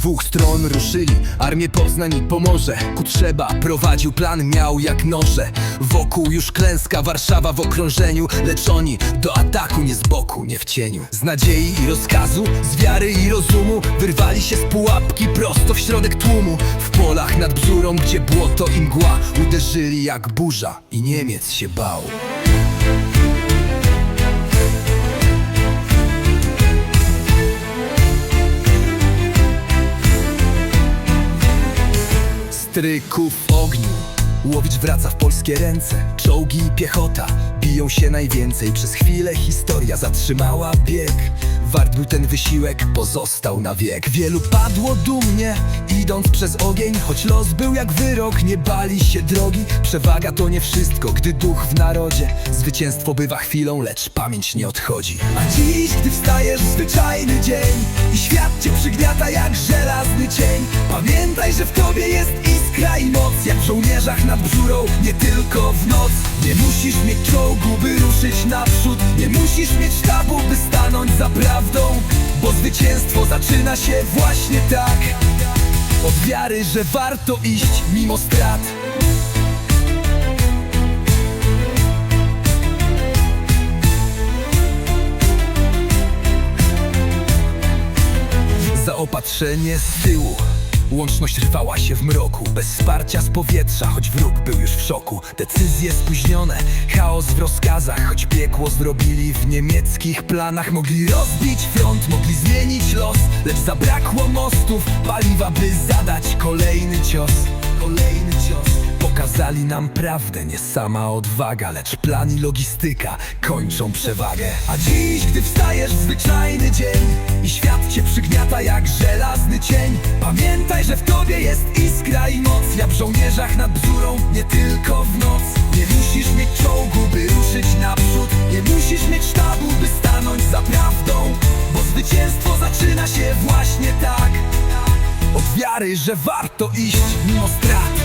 stron ruszyli. Armię Poznań i Pomorze. Ku trzeba prowadził plan miał jak noże. Wokół już klęska Warszawa w okrążeniu. Lecz oni do ataku nie z boku, nie w cieniu. Z nadziei i rozkazu, z wiary i rozumu Wyrwali się z pułapki prosto w środek tłumu. W polach nad bzurą, gdzie błoto i mgła Uderzyli jak burza. I Niemiec się bał Stryków w ogniu. Łowicz wraca w polskie ręce. Czołgi i piechota biją się najwięcej. Przez chwilę historia zatrzymała bieg. Wart był ten wysiłek, pozostał na wiek. Wielu padło dumnie, idąc przez ogień. Choć los był jak wyrok, nie bali się drogi. Przewaga to nie wszystko, gdy duch w narodzie. Zwycięstwo bywa chwilą, lecz pamięć nie odchodzi. A dziś, gdy wstajesz, zwyczajny dzień I świat cię przygniata jak żelazny cień Pamiętaj, że w tobie jest i moc Jak w żołnierzach nad brzurą, nie tylko w noc. Nie musisz mieć czołgu, by ruszyć naprzód. Nie musisz mieć sztabu, by stanąć za prawdą Bo zwycięstwo zaczyna się właśnie tak. Od wiary, że warto iść mimo strat. Zaopatrzenie z tyłu Łączność rwała się w mroku Bez wsparcia z powietrza, choć wróg był już w szoku. Decyzje spóźnione, chaos w rozkazach Choć piekło zrobili w niemieckich planach. Mogli rozbić front, mogli zmienić los Lecz zabrakło mostów, paliwa by zadać kolejny cios. Kolejny cios. Pokazali nam prawdę, nie sama odwaga Lecz plan i logistyka kończą przewagę. A dziś, gdy wstajesz w zwyczajny dzień I świat cię przygniata jak żelazny cień że w tobie jest iskra i moc. Jak w żołnierzach nad bzurą, nie tylko w noc. Nie musisz mieć czołgu, by ruszyć naprzód. Nie musisz mieć sztabu, by stanąć za prawdą Bo zwycięstwo zaczyna się właśnie tak. Od wiary, że warto iść mimo strat